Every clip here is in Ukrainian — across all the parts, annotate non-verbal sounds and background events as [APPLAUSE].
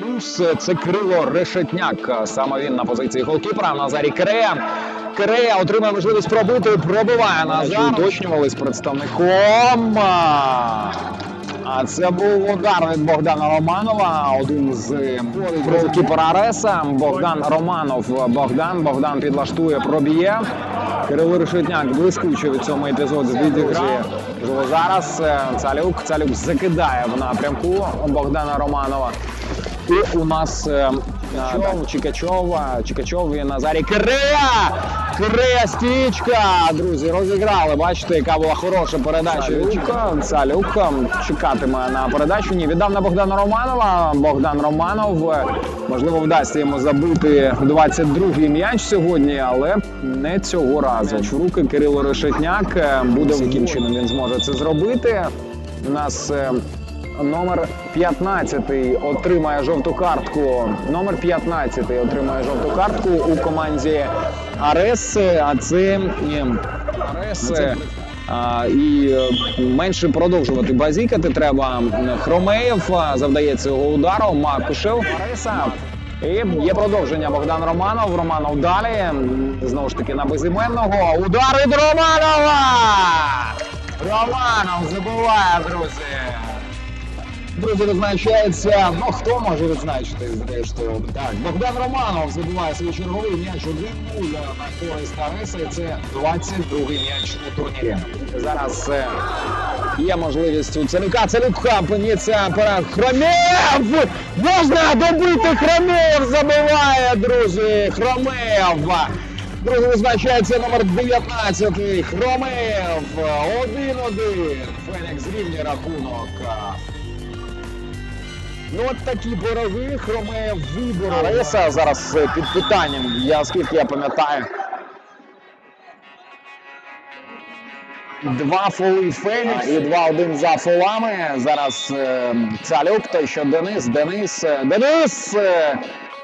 Плюс це Крило Решетняк. Саме він на позиції голкіпера. Назарій Кирея. Кирея отримає можливість пробити. Пробиває Назар. Уточнювали з представником. А це був удар від Богдана Романова. Один з голкіпера Ареса. Богдан Романов. Богдан. Богдан підлаштує, проб'є. Кирило Решетняк блискуче від цьому епізоду відіграє. Зараз е, Цалюк. Цалюк закидає в напрямку Богдана Романова. І у нас е, Чикачов, Чикачов, Чикачов і Назарій Кирея! Кирея стічка! Друзі, розіграли. Бачите, яка була хороша передача. Цалюка. Цалюк чекатиме на передачу. Ні, віддав на Богдана Романова. Богдан Романов. е, Можливо, вдасться йому забити 22-й м'яч сьогодні, але не цього разу. М'яч в руки Кирило Решетняк е, буде яким чином він зможе це зробити. У нас е, Номер 15 отримає жовту картку. Номер 15 отримає жовту картку у команді Арес. А це Арес. А, і е, менше продовжувати базікати треба. Хромеєв завдає цього удару. Макушев. Ареса. І є продовження Богдан Романов. Романов далі. Знову ж таки на безіменного. Удар від Романова! Романов забиває, друзі. Друзі, відзначається. Ну хто може відзначити зрештою? Так, Богдан Романов забиває свій черговий м'яч 1-0 на користь Ареса. Це 22-й м'яч у турнірі. Зараз е, є можливість у Целюка. Целюк опиніться перед Хромєв! Можна добити Хромєв! Забиває, друзі! Хромєв! Друзі, визначається номер 19. Хромеєв. 1-1. Фенікс рівня рахунок. Ну от такі пироги Хромеєв вибору. Ареса зараз е, під питанням. Я скільки я пам'ятаю. Два фоли Фенікс і два-один за фолами. Зараз е, Цалюк, той що Денис. Денис. е, Денис!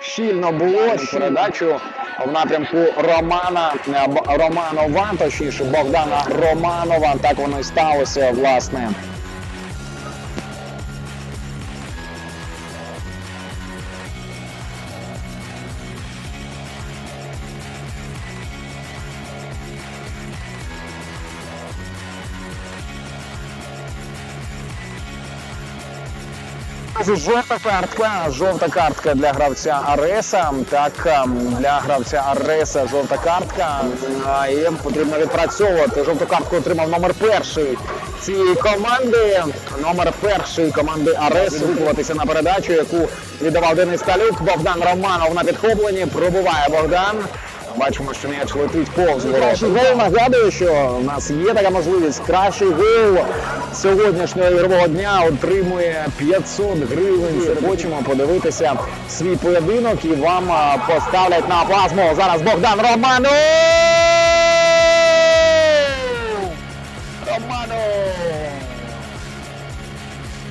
Щільно було передачу в напрямку Романа Романова, точніше Богдана Романова. Так воно і сталося, власне. Жовта картка, жовта картка для гравця Ареса. Так, ем, для гравця Ареса жовта картка. А, І потрібно відпрацьовувати. Жовту картку отримав номер перший цієї команди. Номер перший команди Арес викуватися на передачу, яку віддавав Денис Талюк. Богдан Романов на підхопленні. Пробуває Богдан. Бачимо, що м'яч летить повз Кращий гол нагадую, що в нас є така можливість. Кращий гол сьогоднішнього ігрового дня отримує 500 гривень. Хочемо подивитися свій поєдинок і вам поставлять на плазму. Зараз Богдан! Романов!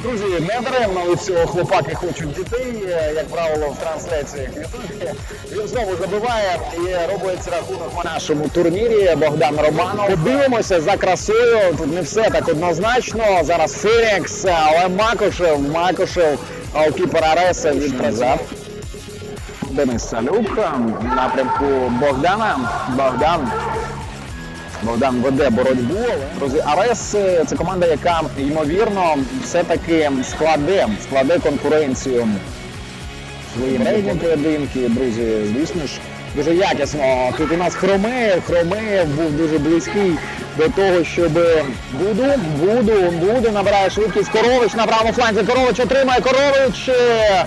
Друзі, не даремно від цього хлопаки хочуть дітей, е, як правило, в трансляціях Ютубі. Він знову забиває і робить рахунок на нашому турнірі. Богдан Романов. Подивимося за красою. Тут не все так однозначно. Зараз Фенікс, але Макошев, Макошев, голкіпер Ареса відпрацював. Денис Салюк напрямку Богдана. Богдан Богдан веде боротьбу. Друзі, Арес е, це команда, яка ймовірно все-таки складе, складе конкуренцію свої рейдні поєдинки. Друзі, звісно ж, дуже якісно. Тут у нас Хромеєв. Хромеєв був дуже близький до того, щоб буду, буду, буду, набирає швидкість. Корович на правому фланзі. Корович отримає Корович. е,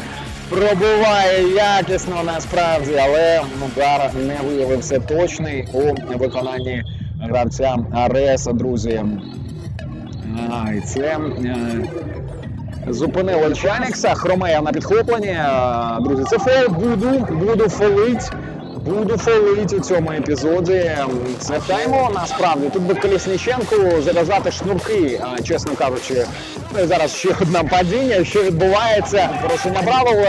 Пробиває якісно насправді, але удар не виявився точний у виконанні гравця Ареса, друзі. А, і це е, зупинило Чанікса. Хромея на підхопленні. Е, Друзі, це фол. Буду, буду фолить. Буду фолить у цьому епізоді. Звертаємо насправді. Тут би Колісніченку зав'язати шнурки, чесно кажучи. Ну і зараз ще одне падіння. Що відбувається? Порушення правил.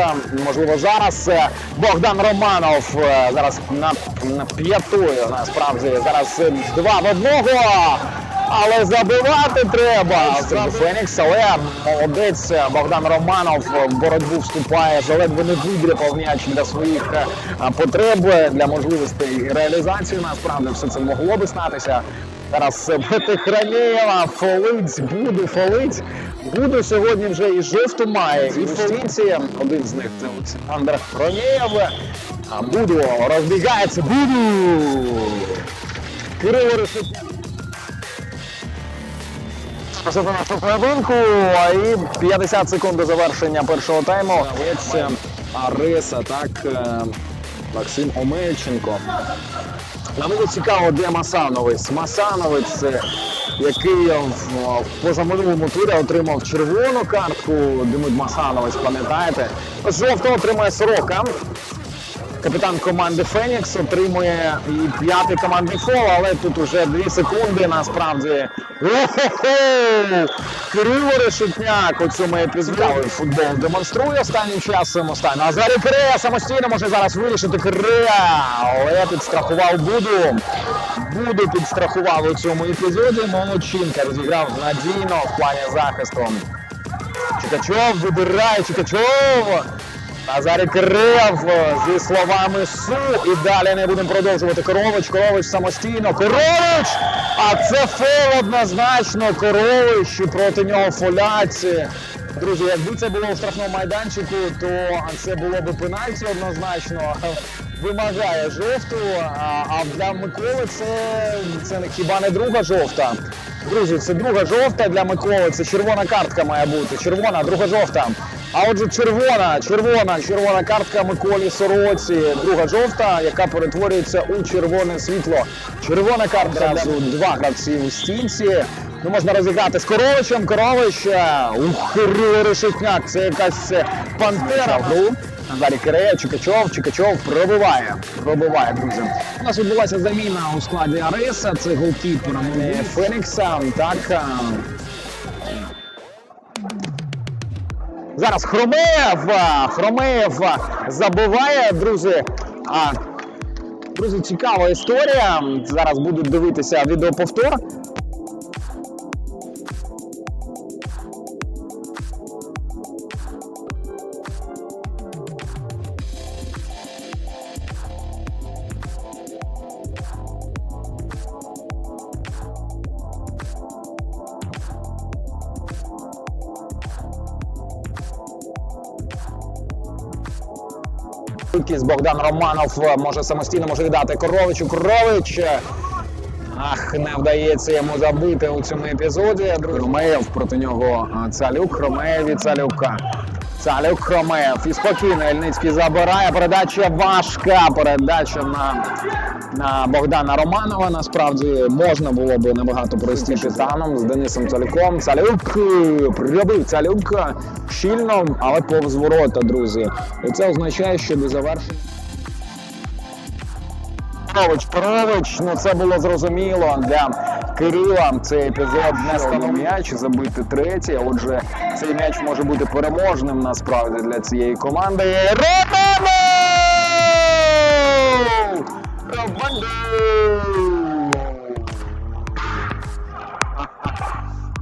Можливо, зараз е, Богдан Романов е, зараз на, на п'ятою. Насправді зараз е, два в одного. Але забивати треба. Фенікс, але молодець Богдан Романов в боротьбу вступає, заледве не видряпав м'яч для своїх е, потреб, для можливостей реалізації. Насправді все це могло би статися. Зараз Петихранєва, Фолиць, Буду, Фолиць. Буду сьогодні вже і жовту має, і Фолиці. Один з них це Олександр Хронєєв. А Буду розбігається. Буду! Кирило Решетняк. Це до нашого поєдинку. І 50 секунд до завершення першого тайму. Гравець Ариса, так, е, Максим Омельченко. Нам було цікаво, де Масановець. Масановець, який в, позаминулому турі отримав червону картку. Демид Масановець, пам'ятаєте? Жовто отримує сорока. Капітан команди Фенікс отримує і п'ятий командний фол, але тут уже дві секунди насправді. О-хо-хо! Кирило Решетняк у цьому епізоді футбол демонструє останнім часом. Останній Назарій Кирея самостійно може зараз вирішити Кирея, але підстрахував Буду. Буду підстрахував у цьому епізоді. Молодчинка розіграв надійно в плані захисту. Чикачов вибирає Чикачов. Назарій Кирилов зі словами Су. І далі не будемо продовжувати. Корович, Корович самостійно. Корович! А це фол однозначно. Корович і проти нього фоляці. Друзі, якби це було у штрафному майданчику, то це було б пенальті однозначно. Вимагає жовту. А для Миколи це, це хіба не друга жовта. Друзі, це друга жовта для Миколи. Це червона картка має бути. Червона, друга жовта. А отже, червона, червона, червона картка Миколі Сороці, друга жовта, яка перетворюється у червоне світло. Червона картка одразу два гравці у стінці. Ну, можна розіграти з Коровичем. Корович, е, ух, Решетняк, це якась е, пантера гру. Назарій Кирея, Чикачов, Чикачов пробиває. Пробиває, друзі. У нас відбулася заміна у складі Ариса. Це голкіпер е, Фенікса. Так. Зараз Хромеєв, Хромеєв забуває друзі. А, друзі, цікава історія. Зараз будуть дивитися відеоповтор. Швидкість Богдан Романов е, може самостійно може віддати Коровичу. Корович. е, Ах, не вдається йому забити у цьому епізоді. Хромеєв проти нього а, Цалюк. Хромеєв Цалюка. Цалюк Хромеєв. І спокійно Ельницький забирає. Передача важка. Передача на, на Богдана Романова. Насправді можна було би набагато простіше станом з Денисом Цалюком. Цалюк прибив Цалюк щільно, але повз ворота, друзі. І це означає, що до завершення. Правич, правич, ну це було зрозуміло для Кирила. Цей епізод не став м'яч, забити третій. Отже, цей м'яч може бути переможним насправді для цієї команди. Романо! Романо!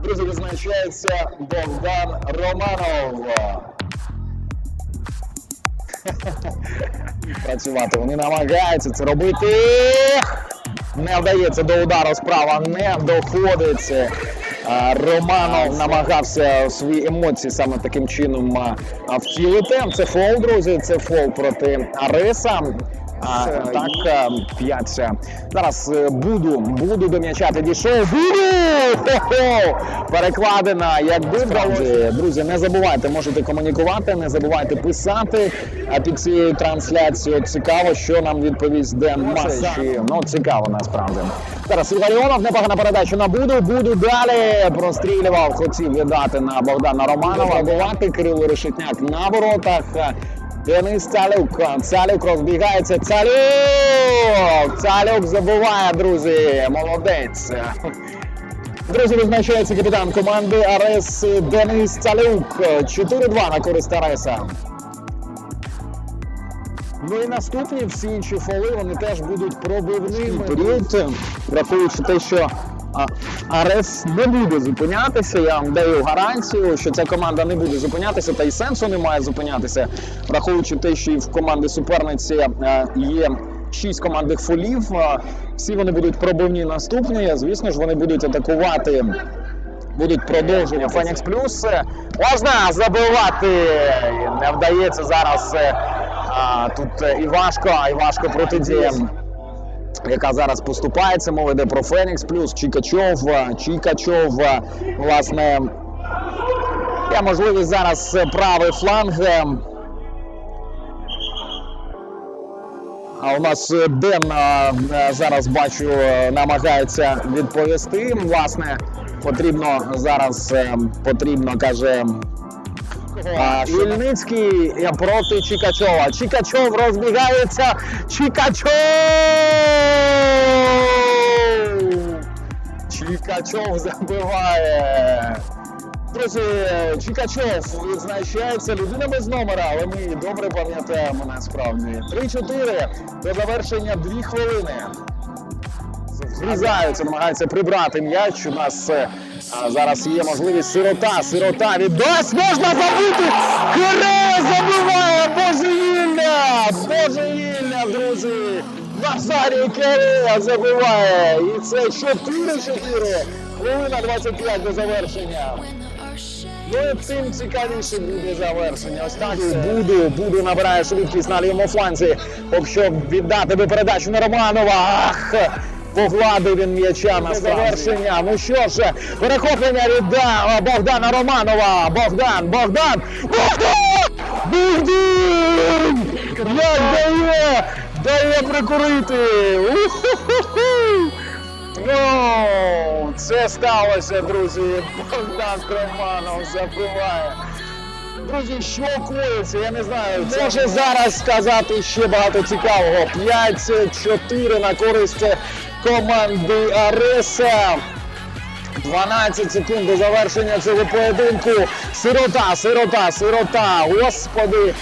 Друзі, відзначається Богдан Романов. Працювати. Вони намагаються це робити. Не вдається до удару справа, не доходить. Е, Романов намагався свої емоції саме таким чином а, втілити. Це фол, друзі. Це фол проти Ариса. А, так, е, п'ять. Зараз е, буду, буду до м'яча підійшов. Буду! Хо-хо! Перекладена, якби вдалося. Друзі, не забувайте, можете комунікувати, не забувайте писати а під цією трансляцією. Цікаво, що нам відповість Ден Масачі. Ну, цікаво насправді. Зараз Іларіонов, непогана передача на Буду. Буду далі прострілював, хотів віддати на Богдана Романова. Бувати Кирило Решетняк на воротах. Денис Цалюк. Цалюк розбігається. Цалюк! Цалюк забуває, друзі. Молодець. Друзі, визначається капітан команди Арес Денис Цалюк. 4-2 на користь Ареса. Ну і наступні всі інші фоли вони теж будуть пробивними. Період, враховуючи те, що Арес не буде зупинятися. Я вам даю гарантію, що ця команда не буде зупинятися, та й сенсу немає зупинятися, враховуючи те, що і в команди суперниці е, є. Шість командних фолів. е, Всі вони будуть пробивні наступні. Звісно ж, вони будуть атакувати будуть продовження Фенікс Плюс. Можна забивати. Не вдається зараз. е, А, тут е, Івашко, а Івашко протидіє. Яка зараз поступається, мова йде про Фенікс плюс Чікачов. е, Чікачов, е, власне, є можливість зараз е, правий фланг. А у нас Ден зараз бачу намагається відповісти. Власне, потрібно зараз потрібно каже. А, Ільницький е, проти Чікачова. Чікачов розбігається. Чікачов! Чікачов забиває. Друзі, Чікачов відзначається людина без номера, але ми добре пам'ятаємо насправді. 3-4 до завершення 2 хвилини. Зрізаються, намагаються прибрати м'яч. У нас е, а, зараз є можливість сирота. Сирота віддасть, можна забити! Кире забиває! Божевілля! Божевілля, друзі! Назарій Кирея забиває! І це 4-4. Хвилина 25 до завершення. Ну і тим цікавіше буде завершення. Ось так Буду, Буду набирає швидкість на лівому фланзі. Поки віддати би передачу на Романова. Ах! Погладив він м'яча на завершення. Ну що ж, перехоплення від Богдана Романова. Богдан, Богдан! Богдан! Богдан! Як дає! Дає прикурити! Уху-ху-ху! Ну, це сталося, друзі. Богдан Романов забиває. Друзі, що коїться, я не знаю. Може зараз сказати ще багато цікавого. 5-4 на користь команди Ареса. 12 секунд до завершення цього поєдинку. Сирота, сирота, сирота. Господи,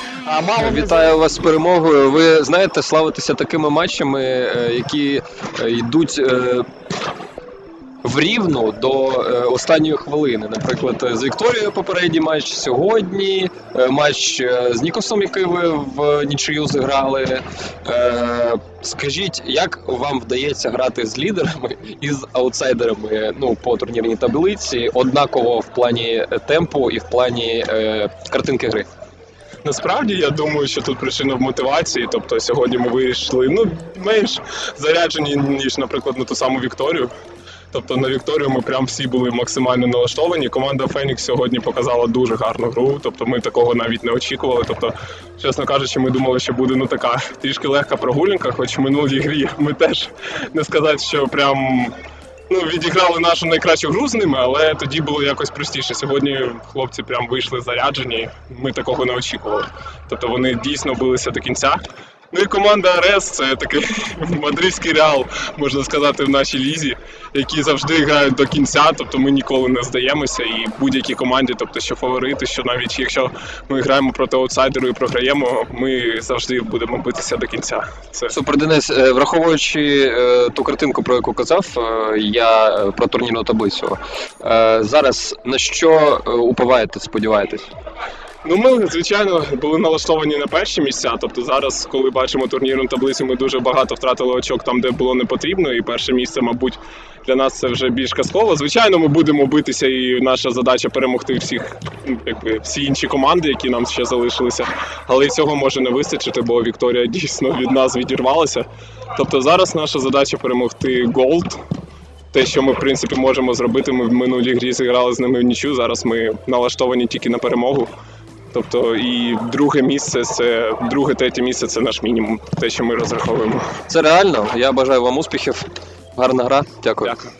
мало не Вітаю вас з перемогою. Ви знаєте, славитися такими матчами, е, які е, йдуть е, в рівну до е, останньої хвилини. Наприклад, з Вікторією попередній матч сьогодні, е, матч е, з Нікосом, який ви в нічию зіграли. Скажіть, як вам вдається грати з лідерами і з аутсайдерами ну, по турнірній таблиці, однаково в плані темпу і в плані е, картинки гри? Насправді я думаю, що тут причина в мотивації. Тобто сьогодні ми вийшли ну менш заряджені ніж, наприклад, на ту саму Вікторію. Тобто на Вікторію ми прям всі були максимально налаштовані. Команда Фенікс сьогодні показала дуже гарну гру. Тобто ми такого навіть не очікували. Тобто, чесно кажучи, ми думали, що буде ну така трішки легка прогулянка, хоч в минулій грі ми теж не сказати, що прям ну, відіграли нашу найкращу гру з ними, але тоді було якось простіше. Сьогодні хлопці прям вийшли заряджені. Ми такого не очікували. Тобто вони дійсно билися до кінця. Ну і команда Арес це такий [LAUGHS] мадридський реал, можна сказати, в нашій лізі, які завжди грають до кінця. Тобто ми ніколи не здаємося. І будь-якій команді, тобто що фаворити, що навіть якщо ми граємо проти аутсайдеру і програємо, ми завжди будемо битися до кінця. Це Супер Денис, е, враховуючи е, ту картинку, про яку казав е, я про турнірну таблицю. Зараз на що уповаєте, сподіваєтесь? Ну, ми, звичайно, були налаштовані на перші місця. Тобто зараз, коли бачимо турнірну таблицю, ми дуже багато втратили очок там, де було не потрібно. І перше місце, мабуть, для нас це вже більш казково. Звичайно, ми будемо битися, і наша задача перемогти всіх, ну, якби всі інші команди, які нам ще залишилися. Але цього може не вистачити, бо Вікторія дійсно від нас відірвалася. Тобто зараз наша задача перемогти Голд. Те, що ми в принципі можемо зробити, ми в минулій грі зіграли з ними в нічю. Зараз ми налаштовані тільки на перемогу. Тобто, і друге місце це друге, третє місце це наш мінімум, те, що ми розраховуємо. Це реально. Я бажаю вам успіхів. Гарна гра. Дякую. Дякую.